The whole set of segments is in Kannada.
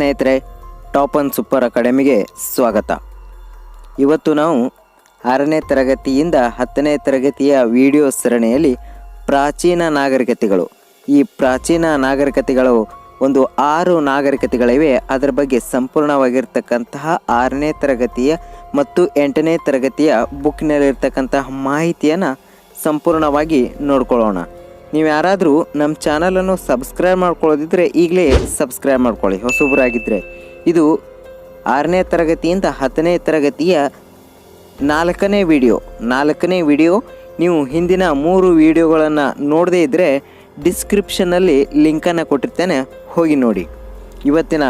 ಸ್ನೇಹಿತರೆ, ಟಾಪ್ ಅನ್ ಸೂಪರ್ ಅಕಾಡೆಮಿಗೆ ಸ್ವಾಗತ. ಇವತ್ತು ನಾವು ಆರನೇ ತರಗತಿಯಿಂದ ಹತ್ತನೇ ತರಗತಿಯ ವಿಡಿಯೋ ಸರಣಿಯಲ್ಲಿ ಪ್ರಾಚೀನ ನಾಗರಿಕತೆಗಳು. ಈ ಪ್ರಾಚೀನ ನಾಗರಿಕತೆಗಳು ಒಂದು ಆರು ನಾಗರಿಕತೆಗಳಿವೆ. ಅದರ ಬಗ್ಗೆ ಸಂಪೂರ್ಣವಾಗಿರ್ತಕ್ಕಂತಹ ಆರನೇ ತರಗತಿಯ ಮತ್ತು ಎಂಟನೇ ತರಗತಿಯ ಬುಕ್ನಲ್ಲಿರ್ತಕ್ಕಂತಹ ಮಾಹಿತಿಯನ್ನು ಸಂಪೂರ್ಣವಾಗಿ ನೋಡ್ಕೊಳ್ಳೋಣ. ನೀವು ಯಾರಾದರೂ ನಮ್ಮ ಚಾನಲನ್ನು ಸಬ್ಸ್ಕ್ರೈಬ್ ಮಾಡ್ಕೊಳ್ಳೋದಿದ್ರೆ ಈಗಲೇ ಸಬ್ಸ್ಕ್ರೈಬ್ ಮಾಡ್ಕೊಳ್ಳಿ ಹೊಸಬರಾಗಿದ್ದರೆ ಇದು ಆರನೇ ತರಗತಿಯಿಂದ ಹತ್ತನೇ ತರಗತಿಯ ನಾಲ್ಕನೇ ವಿಡಿಯೋ. ನಾಲ್ಕನೇ ವಿಡಿಯೋ, ನೀವು ಹಿಂದಿನ ಮೂರು ವಿಡಿಯೋಗಳನ್ನು ನೋಡದೇ ಇದ್ದರೆ ಡಿಸ್ಕ್ರಿಪ್ಷನ್ನಲ್ಲಿ ಲಿಂಕನ್ನು ಕೊಟ್ಟಿರ್ತೇನೆ, ಹೋಗಿ ನೋಡಿ. ಇವತ್ತಿನ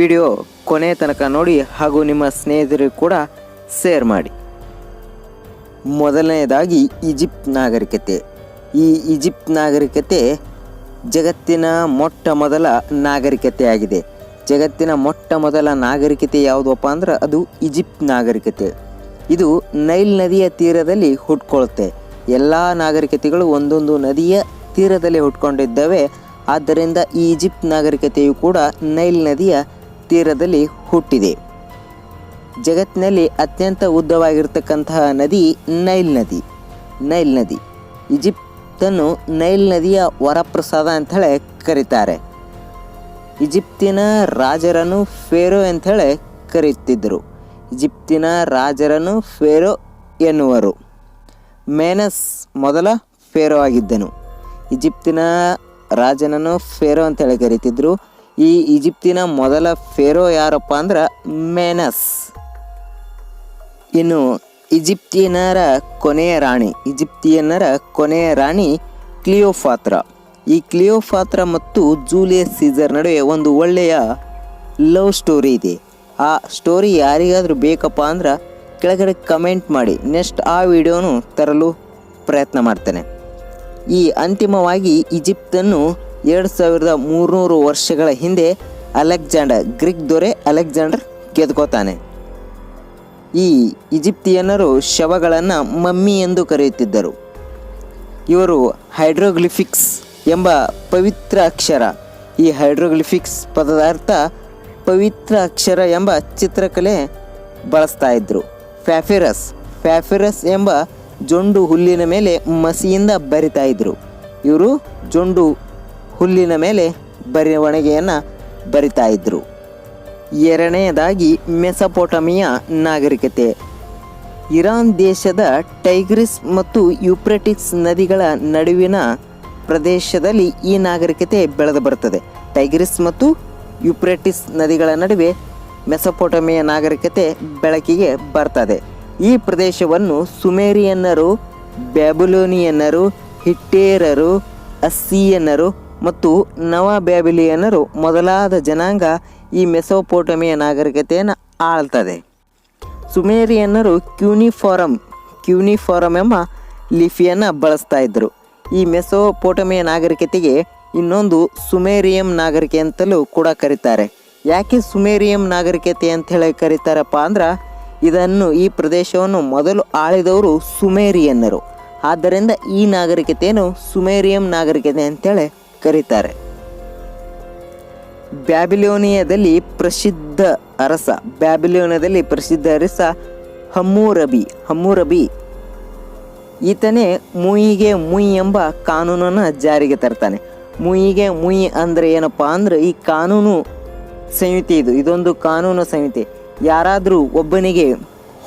ವಿಡಿಯೋ ಕೊನೆ ತನಕ ನೋಡಿ ಹಾಗೂ ನಿಮ್ಮ ಸ್ನೇಹಿತರಿಗೂ ಕೂಡ ಶೇರ್ ಮಾಡಿ. ಮೊದಲನೆಯದಾಗಿ ಈಜಿಪ್ಟ್ ನಾಗರಿಕತೆ. ಈ ಈಜಿಪ್ಟ್ ನಾಗರಿಕತೆ ಜಗತ್ತಿನ ಮೊಟ್ಟ ಮೊದಲ ನಾಗರಿಕತೆಯಾಗಿದೆ. ಜಗತ್ತಿನ ಮೊಟ್ಟ ಮೊದಲ ನಾಗರಿಕತೆ ಯಾವುದಪ್ಪ ಅಂದ್ರೆ ಅದು ಈಜಿಪ್ಟ್ ನಾಗರಿಕತೆ. ಇದು ನೈಲ್ ನದಿಯ ತೀರದಲ್ಲಿ ಹುಟ್ಕೊಳ್ಳುತ್ತೆ ಎಲ್ಲ ನಾಗರಿಕತೆಗಳು ಒಂದೊಂದು ನದಿಯ ತೀರದಲ್ಲಿ ಹುಟ್ಕೊಂಡಿದ್ದಾವೆ. ಆದ್ದರಿಂದ ಈ ಈಜಿಪ್ಟ್ ನಾಗರಿಕತೆಯು ಕೂಡ ನೈಲ್ ನದಿಯ ತೀರದಲ್ಲಿ ಹುಟ್ಟಿದೆ. ಜಗತ್ತಿನಲ್ಲಿ ಅತ್ಯಂತ ಉದ್ದವಾಗಿರ್ತಕ್ಕಂತಹ ನದಿ ನೈಲ್ ನದಿ. ನೈಲ್ ನದಿ. ಈಜಿಪ್ತನ್ನು ನೈಲ್ ನದಿಯ ವರಪ್ರಸಾದ ಅಂಥೇಳಿ ಕರೀತಾರೆ. ಈಜಿಪ್ತಿನ ರಾಜರನ್ನು ಫೇರೋ ಅಂಥೇಳಿ ಕರೀತಿದ್ದರು ಈಜಿಪ್ತಿನ ರಾಜರನ್ನು ಫೇರೋ ಎನ್ನುವರು. ಮೇನಸ್ ಮೊದಲ ಫೇರೋ ಆಗಿದ್ದನು. ಈಜಿಪ್ತಿನ ರಾಜನನ್ನು ಫೇರೋ ಅಂತೇಳಿ ಕರೀತಿದ್ರು. ಈ ಈಜಿಪ್ತಿನ ಮೊದಲ ಫೇರೋ ಯಾರಪ್ಪ ಅಂದ್ರೆ ಮೇನಸ್. ಇನ್ನು ಈಜಿಪ್ತಿಯನ್ನರ ಕೊನೆಯ ರಾಣಿ, ಈಜಿಪ್ತಿಯನ್ನರ ಕೊನೆಯ ರಾಣಿ ಕ್ಲಿಯೋಫಾತ್ರ. ಈ ಕ್ಲಿಯೋಫಾತ್ರ ಮತ್ತು ಜೂಲಿಯಸ್ ಸೀಸರ್ ನಡುವೆ ಒಂದು ಒಳ್ಳೆಯ ಲವ್ ಸ್ಟೋರಿ ಇದೆ. ಆ ಸ್ಟೋರಿ ಯಾರಿಗಾದರೂ ಬೇಕಪ್ಪ ಅಂದ್ರೆ ಕೆಳಗಡೆ ಕಮೆಂಟ್ ಮಾಡಿ. ನೆಕ್ಸ್ಟ್ ಆ ವಿಡಿಯೋನು ತರಲು ಪ್ರಯತ್ನ ಮಾಡ್ತೇನೆ. ಈ ಅಂತಿಮವಾಗಿ ಈಜಿಪ್ತನ್ನು ಎರಡು ಸಾವಿರದ ಮೂರುನೂರು ವರ್ಷಗಳ ಹಿಂದೆ ಅಲೆಕ್ಸಾಂಡರ್, ಗ್ರೀಕ್ ದೊರೆ ಅಲೆಕ್ಸಾಂಡರ್ ಗೆದ್ಕೋತಾನೆ ಈ ಈಜಿಪ್ತಿಯನ್ನರು ಶವಗಳನ್ನು ಮಮ್ಮಿ ಎಂದು ಕರೆಯುತ್ತಿದ್ದರು. ಇವರು ಹೈಡ್ರೋಗ್ಲಿಫಿಕ್ಸ್ ಎಂಬ ಪವಿತ್ರ ಅಕ್ಷರ. ಈ ಹೈಡ್ರೋಗ್ಲಿಫಿಕ್ಸ್ ಪದದ ಅರ್ಥ ಪವಿತ್ರ ಅಕ್ಷರ ಎಂಬ ಚಿತ್ರಕಲೆ ಬಳಸ್ತಾ ಇದ್ದರು ಫ್ಯಾಫಿರಸ್ ಫ್ಯಾಫಿರಸ್ ಎಂಬ ಜೊಂಡು ಹುಲ್ಲಿನ ಮೇಲೆ ಮಸಿಯಿಂದ ಬರಿತಾ ಇದ್ದರು ಇವರು ಜೊಂಡು ಹುಲ್ಲಿನ ಮೇಲೆ ಬರವಣಿಗೆಯನ್ನು ಬರಿತಾ ಇದ್ರು. ಎರಡನೆಯದಾಗಿ ಮೆಸಪೋಟಮಿಯ ನಾಗರಿಕತೆ. ಇರಾನ್ ದೇಶದ ಟೈಗ್ರಿಸ್ ಮತ್ತು ಯುಪ್ರೆಟಿಕ್ಸ್ ನದಿಗಳ ನಡುವಿನ ಪ್ರದೇಶದಲ್ಲಿ ಈ ನಾಗರಿಕತೆ ಬೆಳೆದು ಬರುತ್ತದೆ. ಟೈಗ್ರಿಸ್ ಮತ್ತು ಯುಪ್ರೆಟಿಸ್ ನದಿಗಳ ನಡುವೆ ಮೆಸಪೋಟಮಿಯ ನಾಗರಿಕತೆ ಬೆಳಕಿಗೆ ಬರ್ತದೆ. ಈ ಪ್ರದೇಶವನ್ನು ಸುಮೇರಿಯನ್ನರು, ಬ್ಯಾಬುಲೋನಿಯನ್ನರು, ಹಿಟ್ಟೇರರು, ಅಸ್ಸಿಯನ್ನರು ಮತ್ತು ನವ ಬ್ಯಾಬಿಲಿಯನ್ನರು ಮೊದಲಾದ ಜನಾಂಗ ಈ ಮೆಸೋಪೋಟಮಿಯ ನಾಗರಿಕತೆಯನ್ನು ಆಳ್ತದೆ. ಸುಮೇರಿಯನ್ನರು ಕ್ಯೂನಿಫಾರಮ್ ಕ್ಯೂನಿಫಾರಮ್ ಎಂಬ ಲಿಪಿಯನ್ನು ಬಳಸ್ತಾ ಇದ್ದರು. ಈ ಮೆಸೋಪೋಟಮಿಯ ನಾಗರಿಕತೆಗೆ ಇನ್ನೊಂದು ಸುಮೇರಿಯಂ ನಾಗರಿಕೆ ಅಂತಲೂ ಕೂಡ ಕರೀತಾರೆ. ಯಾಕೆ ಸುಮೇರಿಯಂ ನಾಗರಿಕತೆ ಅಂತ ಹೇಳಿ ಕರೀತಾರಪ್ಪ ಅಂದ್ರೆ, ಇದನ್ನು ಈ ಪ್ರದೇಶವನ್ನು ಮೊದಲು ಆಳಿದವರು ಸುಮೇರಿಯನ್ನರು. ಆದ್ದರಿಂದ ಈ ನಾಗರಿಕತೆಯನ್ನು ಸುಮೇರಿಯಂ ನಾಗರಿಕತೆ ಅಂತೇಳಿ ಕರೀತಾರೆ. ಬ್ಯಾಬಿಲೋನಿಯಾದಲ್ಲಿ ಪ್ರಸಿದ್ಧ ಅರಸ, ಬ್ಯಾಬಿಲೋನಿಯಾದಲ್ಲಿ ಪ್ರಸಿದ್ಧ ಅರಸ ಹಮ್ಮೂರಬಿ ಹಮ್ಮೂರಬಿ. ಈತನೇ ಮುಯಿಗೆ ಮುಯಿ ಎಂಬ ಕಾನೂನನ್ನು ಜಾರಿಗೆ ತರ್ತಾನೆ. ಮುಯಿಗೆ ಮುಯಿ ಅಂದರೆ ಏನಪ್ಪ ಅಂದ್ರೆ ಈ ಕಾನೂನು ಸಂಹಿತೆ ಇದು, ಇದೊಂದು ಕಾನೂನು ಸಂಹಿತೆ. ಯಾರಾದರೂ ಒಬ್ಬನಿಗೆ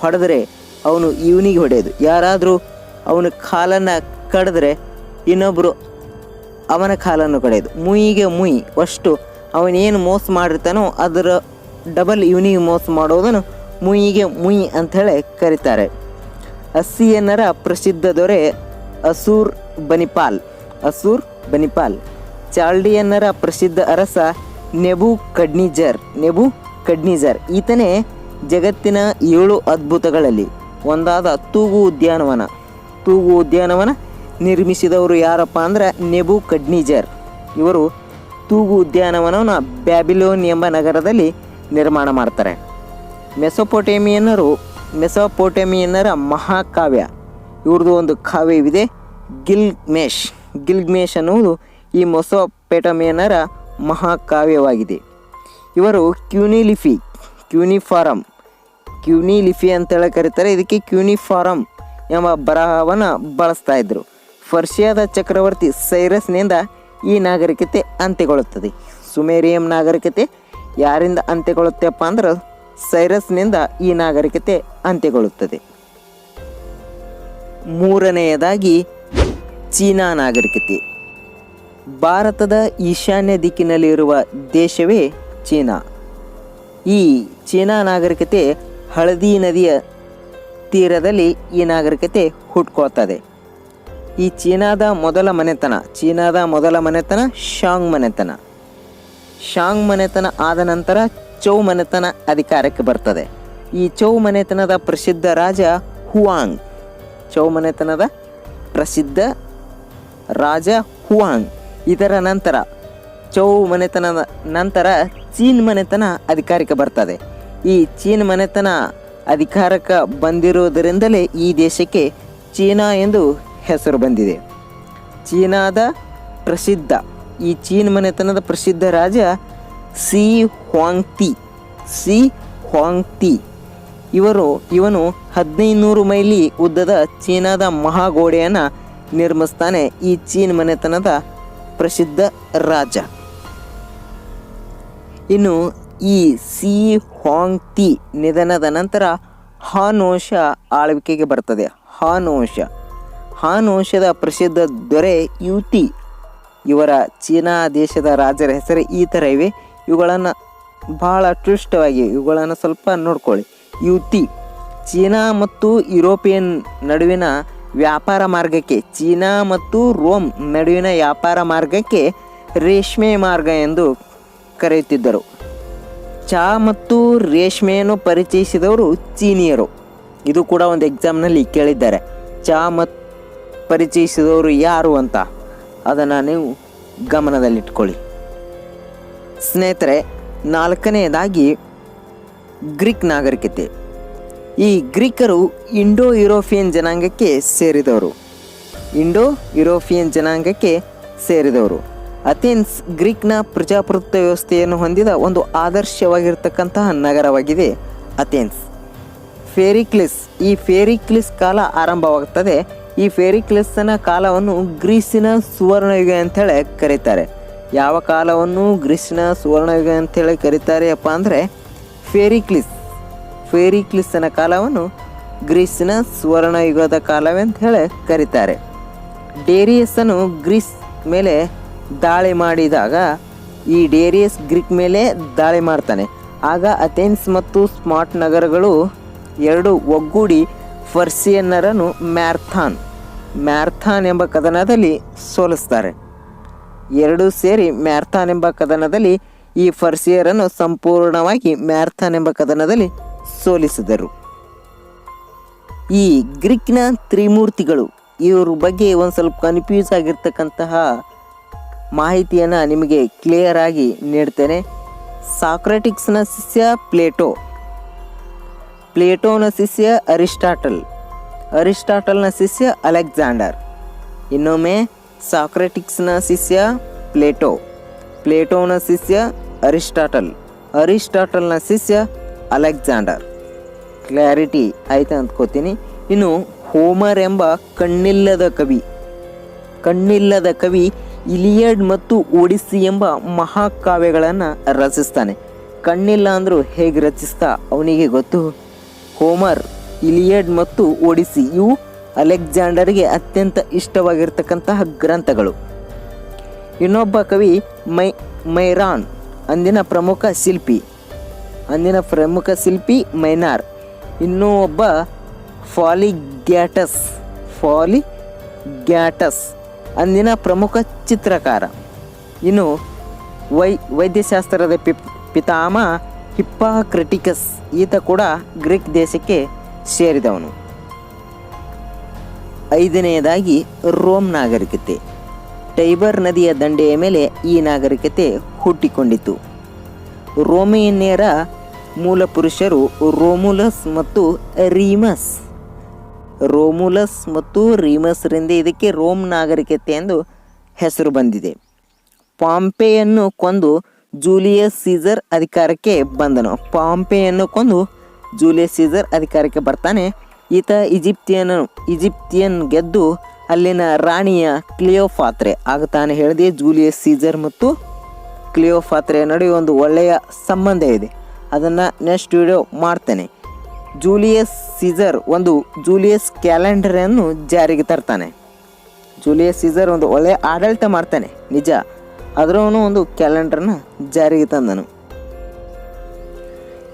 ಹೊಡೆದ್ರೆ ಅವನು ಇವನಿಗೆ ಹೊಡೆಯೋದು. ಯಾರಾದರೂ ಅವನ ಕಾಲನ್ನು ಕಡಿದ್ರೆ ಇನ್ನೊಬ್ಬರು ಅವನ ಕಾಲನ್ನು ಕಡೆಯೋದು. ಮುಯಿಗೆ ಮುಯಿ, ಅಷ್ಟು ಅವನೇನು ಮೋಸ ಮಾಡಿರ್ತಾನೋ ಅದರ ಡಬಲ್ ಇವನಿಗೆ ಮೋಸ ಮಾಡೋದನ್ನು ಮುಯಿಗೆ ಮುಯ್ ಅಂಥೇಳಿ ಕರೀತಾರೆ. ಅಸ್ಸಿಯನ್ನರ ಪ್ರಸಿದ್ಧ ದೊರೆ ಅಸೂರ್ ಬನಿಪಾಲ್ ಅಸೂರ್ ಬನಿಪಾಲ್. ಚಾಲ್ಡಿಯನ್ನರ ಪ್ರಸಿದ್ಧ ಅರಸ ನೆಬು ಕಡ್ನಿಜರ್ ನೆಬು ಕಡ್ನಿಜರ್. ಈತನೇ ಜಗತ್ತಿನ ಏಳು ಅದ್ಭುತಗಳಲ್ಲಿ ಒಂದಾದ ತೂಗು ಉದ್ಯಾನವನ. ತೂಗು ಉದ್ಯಾನವನ ನಿರ್ಮಿಸಿದವರು ಯಾರಪ್ಪ ಅಂದ್ರೆ ನೆಬು ಕಡ್ನಿಜರ್. ಇವರು ತೂಗು ಉದ್ಯಾನವನವನ್ನು ಬ್ಯಾಬಿಲೋನ್ ಎಂಬ ನಗರದಲ್ಲಿ ನಿರ್ಮಾಣ ಮಾಡ್ತಾರೆ. ಮೆಸೊಪೊಟೇಮಿಯನ್ನರು ಮೆಸೊಪೊಟೇಮಿಯನ್ನರ ಮಹಾಕಾವ್ಯ. ಇವ್ರದ್ದು ಒಂದು ಕಾವ್ಯವಿದೆ ಗಿಲ್ಮೇಶ್ ಗಿಲ್ಮೇಶ್ ಅನ್ನುವುದು ಈ ಮೊಸೊಪೆಟಮಿಯನ್ನರ ಮಹಾಕಾವ್ಯವಾಗಿದೆ. ಇವರು ಕ್ಯೂನಿಲಿಫಿ, ಕ್ಯೂನಿಫಾರಂ. ಕ್ಯೂನಿಲಿಫಿ ಅಂತೇಳಿ ಕರೀತಾರೆ, ಇದಕ್ಕೆ ಕ್ಯೂನಿಫಾರಂ ಎಂಬ ಬರಹವನ್ನು ಬಳಸ್ತಾ ಇದ್ದರು ಫರ್ಷಿಯಾದ ಚಕ್ರವರ್ತಿ ಸೈರಸ್ನಿಂದ ಈ ನಾಗರಿಕತೆ ಅಂತ್ಯಗೊಳ್ಳುತ್ತದೆ. ಸುಮೇರಿಯಂ ನಾಗರಿಕತೆ ಯಾರಿಂದ ಅಂತ್ಯಗೊಳ್ಳುತ್ತೆಪ್ಪ ಅಂದ್ರೆ ಸೈರಸ್ನಿಂದ ಈ ನಾಗರಿಕತೆ ಅಂತ್ಯಗೊಳ್ಳುತ್ತದೆ. ಮೂರನೆಯದಾಗಿ ಚೀನಾ ನಾಗರಿಕತೆ. ಭಾರತದ ಈಶಾನ್ಯ ದಿಕ್ಕಿನಲ್ಲಿರುವ ದೇಶವೇ ಚೀನಾ. ಈ ಚೀನಾ ನಾಗರಿಕತೆ ಹಳದಿ ನದಿಯ ತೀರದಲ್ಲಿ ಈ ನಾಗರಿಕತೆ ಹುಟ್ಕೊಳ್ತದೆ. ಈ ಚೀನಾದ ಮೊದಲ ಮನೆತನ, ಚೀನಾದ ಮೊದಲ ಮನೆತನ ಶಾಂಗ್ ಮನೆತನ. ಶಾಂಗ್ ಮನೆತನ ಆದ ನಂತರ ಚೌ ಮನೆತನ ಅಧಿಕಾರಕ್ಕೆ ಬರ್ತದೆ. ಈ ಚೌ ಮನೆತನದ ಪ್ರಸಿದ್ಧ ರಾಜ ಹುವಾಂಗ್. ಚೌ ಮನೆತನದ ಪ್ರಸಿದ್ಧ ರಾಜ ಹುವಾಂಗ್. ಇದರ ನಂತರ, ಚೌ ಮನೆತನದ ನಂತರ ಚೀನ್ ಮನೆತನ ಅಧಿಕಾರಕ್ಕೆ ಬರ್ತದೆ. ಈ ಚೀನ್ ಮನೆತನ ಅಧಿಕಾರಕ್ಕೆ ಬಂದಿರುವುದರಿಂದಲೇ ಈ ದೇಶಕ್ಕೆ ಚೀನಾ ಎಂದು ಹೆಸರು ಬಂದಿದೆ. ಚೀನಾದ ಪ್ರಸಿದ್ಧ, ಈ ಚೀನ್ ಮನೆತನದ ಪ್ರಸಿದ್ಧ ರಾಜ ಸಿ ಹ್ವಾಂಗ್ತಿ, ಸಿ ಹುವಾಂಗ್ತಿ. ಇವರು, ಇವನು ಹದಿನೈದು ನೂರು ಮೈಲಿ ಉದ್ದದ ಚೀನಾದ ಮಹಾಗೋಡೆಯನ್ನು ನಿರ್ಮಿಸ್ತಾನೆ ಈ ಚೀನ್ ಮನೆತನದ ಪ್ರಸಿದ್ಧ ರಾಜ. ಇನ್ನು ಈ ಸಿ ಹಾಂಗ್ತಿ ನಿಧನದ ನಂತರ ಹಾನೋಶ ಆಳ್ವಿಕೆಗೆ ಬರ್ತದೆ. ಹಾನ್ ಹಾನ್ ವಂಶದ ಪ್ರಸಿದ್ಧ ದೊರೆ ಯುತಿ ಇವರ ಚೀನಾ ದೇಶದ ರಾಜರ ಹೆಸರು ಈ ಥರ ಇವೆ. ಇವುಗಳನ್ನು ಭಾಳ ಅತ್ಯುಷ್ಟವಾಗಿ, ಇವುಗಳನ್ನು ಸ್ವಲ್ಪ ನೋಡ್ಕೊಳ್ಳಿ. ಯುತಿ ಚೀನಾ ಮತ್ತು ಯುರೋಪಿಯನ್ ನಡುವಿನ ವ್ಯಾಪಾರ ಮಾರ್ಗಕ್ಕೆ, ಚೀನಾ ಮತ್ತು ರೋಮ್ ನಡುವಿನ ವ್ಯಾಪಾರ ಮಾರ್ಗಕ್ಕೆ ರೇಷ್ಮೆ ಮಾರ್ಗ ಎಂದು ಕರೆಯುತ್ತಿದ್ದರು. ಚಹಾ ಮತ್ತು ರೇಷ್ಮೆಯನ್ನು ಪರಿಚಯಿಸಿದವರು ಚೀನಿಯರು. ಇದು ಕೂಡ ಒಂದು ಎಕ್ಸಾಮ್ನಲ್ಲಿ ಕೇಳಿದ್ದಾರೆ. ಚಹಾ ಮತ್ತು ಪರಿಚಯಿಸಿದವರು ಯಾರು ಅಂತ ಅದನ್ನು ನೀವು ಗಮನದಲ್ಲಿಟ್ಕೊಳ್ಳಿ. ಸ್ನೇಹಿತರೆ, ನಾಲ್ಕನೆಯದಾಗಿ ಗ್ರೀಕ್ ನಾಗರಿಕತೆ. ಈ ಗ್ರೀಕರು ಇಂಡೋ ಯುರೋಪಿಯನ್ ಜನಾಂಗಕ್ಕೆ ಸೇರಿದವರು. ಇಂಡೋ ಯುರೋಪಿಯನ್ ಜನಾಂಗಕ್ಕೆ ಸೇರಿದವರು. ಅಥೆನ್ಸ್ ಗ್ರೀಕ್ನ ಪ್ರಜಾಪ್ರಭುತ್ವ ವ್ಯವಸ್ಥೆಯನ್ನು ಹೊಂದಿದ ಒಂದು ಆದರ್ಶವಾಗಿರ್ತಕ್ಕಂತಹ ನಗರವಾಗಿದೆ ಅಥೆನ್ಸ್. ಫೇರಿಕ್ಲಿಸ್. ಈ ಫೇರಿಕ್ಲಿಸ್ ಕಾಲ ಆರಂಭವಾಗುತ್ತದೆ ಈ ಫೇರಿಕ್ಲಿಸ್ನ ಕಾಲವನ್ನು ಗ್ರೀಸಿನ ಸುವರ್ಣಯುಗ ಅಂತೇಳಿ ಕರೀತಾರೆ. ಯಾವ ಕಾಲವನ್ನು ಗ್ರೀಸಿನ ಸುವರ್ಣಯುಗ ಅಂತೇಳಿ ಕರೀತಾರೆ ಅಪ್ಪ ಅಂದರೆ ಫೇರಿಕ್ಲಿಸ್. ಫೇರಿಕ್ಲಿಸ್ನ ಕಾಲವನ್ನು ಗ್ರೀಸಿನ ಸುವರ್ಣಯುಗದ ಕಾಲವೇ ಅಂತ ಹೇಳಿ ಕರೀತಾರೆ. ಡೇರಿಯಸ್ಸನ್ನು ಗ್ರೀಸ್ ಮೇಲೆ ದಾಳಿ ಮಾಡಿದಾಗ ಈ ಡೇರಿಯಸ್ ಗ್ರೀಕ್ ಮೇಲೆ ದಾಳಿ ಮಾಡ್ತಾನೆ. ಆಗ ಅಥೆನ್ಸ್ ಮತ್ತು ಸ್ಮಾರ್ಟ್ ನಗರಗಳು ಎರಡು ಒಗ್ಗೂಡಿ ಫರ್ಸಿಯನ್ನರನ್ನು ಮ್ಯಾರ್ಥಾನ್ ಮ್ಯಾರ್ಥಾನ್ ಎಂಬ ಕದನದಲ್ಲಿ ಸೋಲಿಸ್ತಾರೆ. ಎರಡೂ ಸೇರಿ ಮ್ಯಾರ್ಥಾನ್ ಎಂಬ ಕದನದಲ್ಲಿ ಈ ಫರ್ಸಿಯರನ್ನು ಸಂಪೂರ್ಣವಾಗಿ ಮ್ಯಾರ್ಥಾನ್ ಎಂಬ ಕದನದಲ್ಲಿ ಸೋಲಿಸಿದರು. ಈ ಗ್ರೀಕ್ನ ತ್ರಿಮೂರ್ತಿಗಳು ಇವ್ರ ಬಗ್ಗೆ ಒಂದು ಸ್ವಲ್ಪ ಕನ್ಫ್ಯೂಸ್ ಆಗಿರ್ತಕ್ಕಂತಹ ಮಾಹಿತಿಯನ್ನು ನಿಮಗೆ ಕ್ಲಿಯರ್ ಆಗಿ ನೀಡ್ತೇನೆ. ಸಾಕ್ರೆಟಿಕ್ಸ್ನ ಶಿಷ್ಯ ಪ್ಲೇಟೋ ಪ್ಲೇಟೋನ ಶಿಷ್ಯ ಅರಿಸ್ಟಾಟಲ್. ಅರಿಸ್ಟಾಟಲ್ನ ಶಿಷ್ಯ ಅಲೆಕ್ಸಾಂಡರ್. ಇನ್ನೊಮ್ಮೆ ಸಾಕ್ರೆಟಿಕ್ಸ್ನ ಶಿಷ್ಯ ಪ್ಲೇಟೋ. ಪ್ಲೇಟೋನ ಶಿಷ್ಯ ಅರಿಸ್ಟಾಟಲ್. ಅರಿಸ್ಟಾಟಲ್ನ ಶಿಷ್ಯ ಅಲೆಕ್ಸಾಂಡರ್. ಕ್ಲಾರಿಟಿ ಆಯ್ತು ಅಂದ್ಕೋತೀನಿ ಇನ್ನು ಹೋಮರ್ ಎಂಬ ಕಣ್ಣಿಲ್ಲದ ಕವಿ. ಕಣ್ಣಿಲ್ಲದ ಕವಿ ಇಲಿಯಡ್ ಮತ್ತು ಒಡಿಸ್ಸಿ ಎಂಬ ಮಹಾಕಾವ್ಯಗಳನ್ನು ರಚಿಸ್ತಾನೆ. ಕಣ್ಣಿಲ್ಲ ಅಂದರೂ ಹೇಗೆ ರಚಿಸ್ತಾ ಅವನಿಗೆ ಗೊತ್ತು? ಹೋಮರ್, ಇಲಿಯಡ್ ಮತ್ತು ಒಡಿಸಿ ಇವು ಅಲೆಕ್ಸಾಂಡರ್ಗೆ ಅತ್ಯಂತ ಇಷ್ಟವಾಗಿರ್ತಕ್ಕಂತಹ ಗ್ರಂಥಗಳು. ಇನ್ನೊಬ್ಬ ಕವಿ ಮೈ, ಮೈರಾನ್, ಅಂದಿನ ಪ್ರಮುಖ ಶಿಲ್ಪಿ. ಅಂದಿನ ಪ್ರಮುಖ ಶಿಲ್ಪಿ ಮೈನಾರ್. ಇನ್ನೂ ಒಬ್ಬ ಫಾಲಿ ಗ್ಯಾಟಸ್ ಅಂದಿನ ಪ್ರಮುಖ ಚಿತ್ರಕಾರ. ಇನ್ನು ವೈ, ವೈದ್ಯಶಾಸ್ತ್ರದ ಪಿ ಪಿತಾಮ ಹಿಪ್ಪಾಕ್ರೆಟಿಕಸ್ ಈತ ಕೂಡ ಗ್ರೀಕ್ ದೇಶಕ್ಕೆ ಸೇರಿದವನು. ಐದನೆಯದಾಗಿ ರೋಮ್ ನಾಗರಿಕತೆ. ಟೈಬರ್ ನದಿಯ ದಂಡೆಯ ಮೇಲೆ ಈ ನಾಗರಿಕತೆ ಹುಟ್ಟಿಕೊಂಡಿತು ರೋಮೇನಿಯರ ಮೂಲ ಪುರುಷರು ರೋಮುಲಸ್ ಮತ್ತು ರೀಮಸ್. ರೋಮುಲಸ್ ಮತ್ತು ರೀಮಸ್ರಿಂದ ಇದಕ್ಕೆ ರೋಮ್ ನಾಗರಿಕತೆ ಎಂದು ಹೆಸರು ಬಂದಿದೆ. ಪಾಂಪೆಯನ್ನು ಕೊಂದು ಜೂಲಿಯಸ್ ಸೀಸರ್ ಅಧಿಕಾರಕ್ಕೆ ಬಂದನು. ಪಾಂಪೆಯನ್ನು ಕೊಂದು ಜೂಲಿಯಸ್ ಸೀಸರ್ ಅಧಿಕಾರಕ್ಕೆ ಬರ್ತಾನೆ. ಈತ ಈಜಿಪ್ತಿಯನ್ ಈಜಿಪ್ತಿಯನ್ ಗೆದ್ದು ಅಲ್ಲಿನ ರಾಣಿಯ ಕ್ಲಿಯೋಫಾತ್ರೆ ಆಗ ತಾನು ಹೇಳಿದೆ. ಜೂಲಿಯಸ್ ಸೀಸರ್ ಮತ್ತು ಕ್ಲಿಯೋಫಾತ್ರೆಯ ನಡುವೆ ಒಂದು ಒಳ್ಳೆಯ ಸಂಬಂಧ ಇದೆ. ಅದನ್ನು ನೆಕ್ಸ್ಟ್ ವಿಡಿಯೋ ಮಾಡ್ತೇನೆ. ಜೂಲಿಯಸ್ ಸೀಸರ್ ಒಂದು ಜೂಲಿಯಸ್ ಕ್ಯಾಲೆಂಡರನ್ನು ಜಾರಿಗೆ ತರ್ತಾನೆ. ಜೂಲಿಯಸ್ ಸೀಸರ್ ಒಂದು ಒಳ್ಳೆಯ ಆಡಳಿತ ಮಾಡ್ತಾನೆ. ನಿಜ. ಆದರೂ ಅವನು ಒಂದು ಕ್ಯಾಲೆಂಡರ್ನ ಜಾರಿಗೆ ತಂದನು.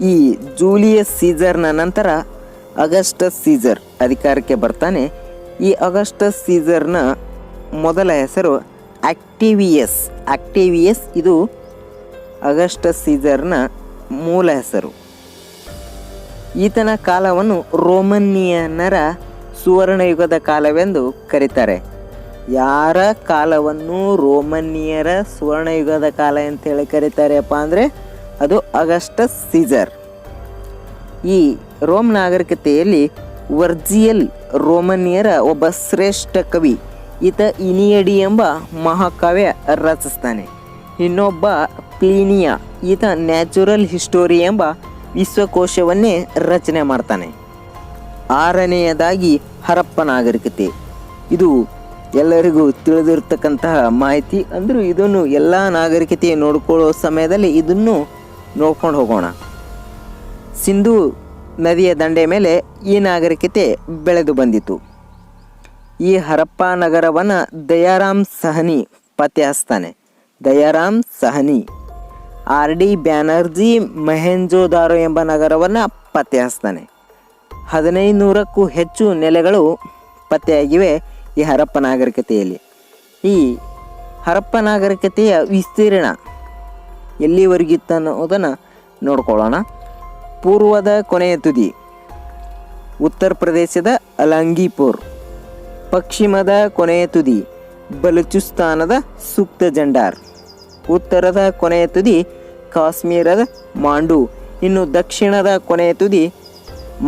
ಈ ಜೂಲಿಯಸ್ ಸೀಸರ್ನ ನಂತರ ಅಗಸ್ಟಸ್ ಸೀಸರ್ ಅಧಿಕಾರಕ್ಕೆ ಬರ್ತಾನೆ. ಈ ಅಗಸ್ಟಸ್ ಸೀಸರ್ನ ಮೊದಲ ಹೆಸರು ಆಕ್ಟಿವಿಯಸ್. ಆಕ್ಟಿವಿಯಸ್ ಇದು ಅಗಸ್ಟಸ್ ಸೀಸರ್ನ ಮೂಲ ಹೆಸರು. ಈತನ ಕಾಲವನ್ನು ರೋಮನ್ನಿಯನರ ಸುವರ್ಣಯುಗದ ಕಾಲವೆಂದು ಕರೀತಾರೆ. ಯಾರ ಕಾಲವನ್ನು ರೋಮನಿಯರ ಸುವರ್ಣಯುಗದ ಕಾಲ ಅಂತೇಳಿ ಕರೀತಾರೆಪ್ಪ ಅಂದರೆ ಅದು ಅಗಸ್ಟಸ್ ಸೀಸರ್ ಈ ರೋಮ್ ನಾಗರಿಕತೆಯಲ್ಲಿ ವರ್ಜಿಯಲ್ ರೋಮನಿಯರ ಒಬ್ಬ ಶ್ರೇಷ್ಠ ಕವಿ, ಈತ ಇನಿಯಡಿ ಎಂಬ ಮಹಾಕಾವ್ಯ ರಚಿಸ್ತಾನೆ. ಇನ್ನೊಬ್ಬ ಪ್ಲೀನಿಯಾ, ಈತ ನ್ಯಾಚುರಲ್ ಹಿಸ್ಟೋರಿ ಎಂಬ ವಿಶ್ವಕೋಶವನ್ನೇ ರಚನೆ ಮಾಡ್ತಾನೆ. ಆರನೆಯದಾಗಿ ಹರಪ್ಪ ನಾಗರಿಕತೆ. ಇದು ಎಲ್ಲರಿಗೂ ತಿಳಿದಿರ್ತಕ್ಕಂತಹ ಮಾಹಿತಿ. ಅಂದರೂ ಇದನ್ನು ಎಲ್ಲ ನಾಗರಿಕತೆ ನೋಡ್ಕೊಳ್ಳೋ ಸಮಯದಲ್ಲಿ ಇದನ್ನು ನೋಡ್ಕೊಂಡು ಹೋಗೋಣ. ಸಿಂಧು ನದಿಯ ದಂಡೆ ಮೇಲೆ ಈ ನಾಗರಿಕತೆ ಬೆಳೆದು ಬಂದಿತು. ಈ ಹರಪ್ಪ ನಗರವನ್ನು ದಯಾರಾಮ್ ಸಹನಿ ಪತ್ತೆ ಹಚ್ತಾನೆ ದಯಾರಾಮ್ ಸಹನಿ, ಆರ್ ಡಿ ಬ್ಯಾನರ್ಜಿ ಮೆಹೆಂಜೋದಾರೋ ಎಂಬ ನಗರವನ್ನು ಪತ್ತೆ ಹಚ್ತಾನೆ ಹದಿನೈದು ನೂರಕ್ಕೂ ಹೆಚ್ಚು ನೆಲೆಗಳು ಪತ್ತೆಯಾಗಿವೆ. ಈ ಹರಪ್ಪ ನಾಗರಿಕತೆಯಲ್ಲಿ. ಈ ಹರಪ್ಪ ನಾಗರಿಕತೆಯ ವಿಸ್ತೀರ್ಣ ಎಲ್ಲಿವರೆಗಿತ್ತು ಅನ್ನೋದನ್ನು ನೋಡ್ಕೊಳ್ಳೋಣ. ಪೂರ್ವದ ಕೊನೆಯ ತುದಿ, ಉತ್ತರ ಪ್ರದೇಶದ ಅಲಂಗೀಪುರ್, ಪಶ್ಚಿಮದ ಕೊನೆಯ ತುದಿ, ಬಲೂಚಿಸ್ತಾನದ ಸೂಕ್ತ ಜಂಡಾರ್, ಉತ್ತರದ ಕೊನೆಯ ತುದಿ, ಕಾಶ್ಮೀರದ ಮಾಂಡು, ಇನ್ನು ದಕ್ಷಿಣದ ಕೊನೆಯ ತುದಿ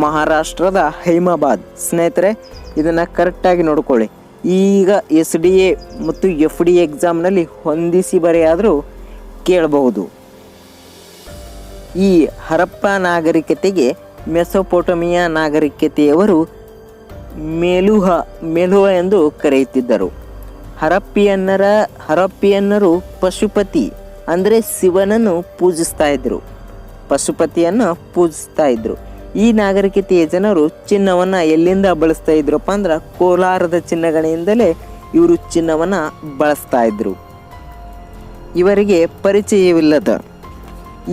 ಮಹಾರಾಷ್ಟ್ರದ ಹೈಮಾಬಾದ್. ಸ್ನೇಹಿತರೆ ಇದನ್ನು ಕರೆಕ್ಟಾಗಿ ನೋಡ್ಕೊಳ್ಳಿ. ಈಗ ಎಸ್ ಡಿ ಎ ಮತ್ತು ಎಫ್ ಡಿ ಎಕ್ಸಾಮ್ನಲ್ಲಿ ಹೊಂದಿಸಿ ಬರೆಯಾದರೂ ಕೇಳಬಹುದು. ಈ ಹರಪ್ಪ ನಾಗರಿಕತೆಗೆ ಮೆಸೊಪೊಟಮಿಯಾ ನಾಗರಿಕತೆಯವರು ಮೇಲುಹ ಮೇಲುಹ ಎಂದು ಕರೆಯುತ್ತಿದ್ದರು. ಹರಪ್ಪಿಯನ್ನರ, ಹರಪ್ಪಿಯನ್ನರು ಪಶುಪತಿ, ಅಂದರೆ ಶಿವನನ್ನು ಪೂಜಿಸ್ತಾ ಇದ್ದರು ಪಶುಪತಿಯನ್ನು ಪೂಜಿಸ್ತಾ ಇದ್ರು. ಈ ನಾಗರಿಕತೆಯ ಜನರು ಚಿನ್ನವನ್ನು ಎಲ್ಲಿಂದ ಬಳಸ್ತಾ ಇದ್ರಪ್ಪ ಅಂದ್ರೆ ಕೋಲಾರದ ಚಿನ್ನಗಳಿಂದಲೇ ಇವರು ಚಿನ್ನವನ್ನು ಬಳಸ್ತಾ ಇದ್ರು. ಇವರಿಗೆ ಪರಿಚಯವಿಲ್ಲದ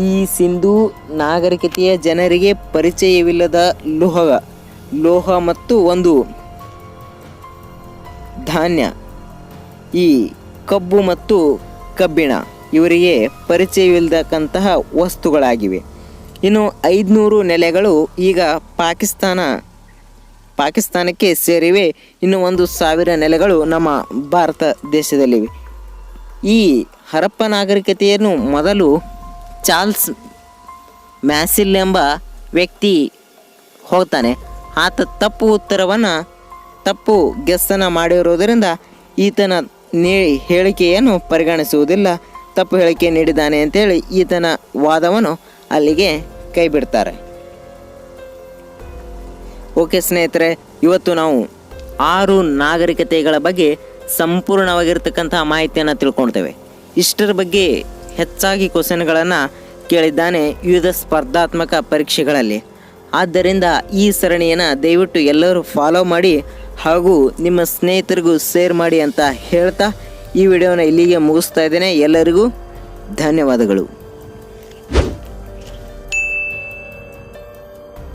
ಈ ಸಿಂಧೂ ನಾಗರಿಕತೆಯ ಜನರಿಗೆ ಪರಿಚಯವಿಲ್ಲದ ಲೋಹ ಲೋಹ ಮತ್ತು ಒಂದು ಧಾನ್ಯ, ಈ ಕಬ್ಬು ಮತ್ತು ಕಬ್ಬಿಣ ಇವರಿಗೆ ಪರಿಚಯವಿಲ್ಲದಕ್ಕಂತಹ ವಸ್ತುಗಳಾಗಿವೆ. ಇನ್ನು ಐದುನೂರು ನೆಲೆಗಳು ಈಗ ಪಾಕಿಸ್ತಾನ, ಪಾಕಿಸ್ತಾನಕ್ಕೆ ಸೇರಿವೆ. ಇನ್ನು ಒಂದು ಸಾವಿರ ನೆಲೆಗಳು ನಮ್ಮ ಭಾರತ ದೇಶದಲ್ಲಿವೆ. ಈ ಹರಪ್ಪ ನಾಗರಿಕತೆಯನ್ನು ಮೊದಲು ಚಾರ್ಲ್ಸ್ ಮ್ಯಾಸಿಲ್ ಎಂಬ ವ್ಯಕ್ತಿ ಹೋಗ್ತಾನೆ. ಆತ ತಪ್ಪು ಉತ್ತರವನ್ನು, ತಪ್ಪು ಗೆಸ್ಸನ್ನು ಮಾಡಿರುವುದರಿಂದ ಈತನ ನೀ, ಹೇಳಿಕೆಯನ್ನು ಪರಿಗಣಿಸುವುದಿಲ್ಲ. ತಪ್ಪು ಹೇಳಿಕೆ ನೀಡಿದ್ದಾನೆ ಅಂತೇಳಿ ಈತನ ವಾದವನ್ನು ಅಲ್ಲಿಗೆ ಕೈ ಬಿಡ್ತಾರೆ. ಓಕೆ ಸ್ನೇಹಿತರೆ, ಇವತ್ತು ನಾವು ಆರು ನಾಗರಿಕತೆಗಳ ಬಗ್ಗೆ ಸಂಪೂರ್ಣವಾಗಿರ್ತಕ್ಕಂತಹ ಮಾಹಿತಿಯನ್ನು ತಿಳ್ಕೊಳ್ತೇವೆ. ಇಷ್ಟರ ಬಗ್ಗೆ ಹೆಚ್ಚಾಗಿ ಕ್ವಶನ್ಗಳನ್ನು ಕೇಳಿದ್ದಾನೆ ವಿವಿಧ ಸ್ಪರ್ಧಾತ್ಮಕ ಪರೀಕ್ಷೆಗಳಲ್ಲಿ. ಆದ್ದರಿಂದ ಈ ಸರಣಿಯನ್ನು ದಯವಿಟ್ಟು ಎಲ್ಲರೂ ಫಾಲೋ ಮಾಡಿ ಹಾಗೂ ನಿಮ್ಮ ಸ್ನೇಹಿತರಿಗೂ ಶೇರ್ ಮಾಡಿ ಅಂತ ಹೇಳ್ತಾ ಈ ವಿಡಿಯೋನ ಇಲ್ಲಿಗೆ ಮುಗಿಸ್ತಾ ಇದ್ದೇನೆ. ಎಲ್ಲರಿಗೂ ಧನ್ಯವಾದಗಳು.